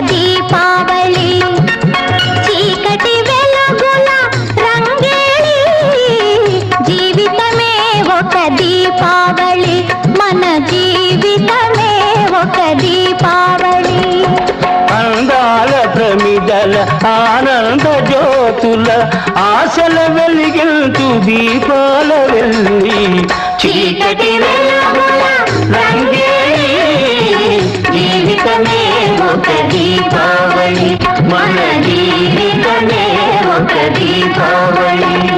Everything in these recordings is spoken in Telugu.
దీపావళి చీకటి జీవితమే ఒక మన జీవితమే ఒక దీపావళి. ప్రమిదల ఆనంద జ్యోతుల ఆశల వెలిగింతు దీపాల వెళ్ళి చీకటి ఒక దీపావళి మన జీవితమే ఒక దీపావళి.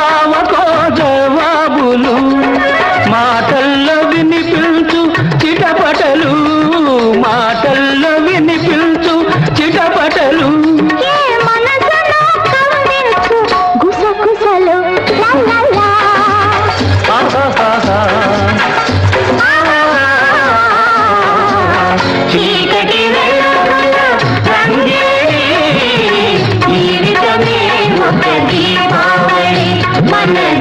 Ram. Amen.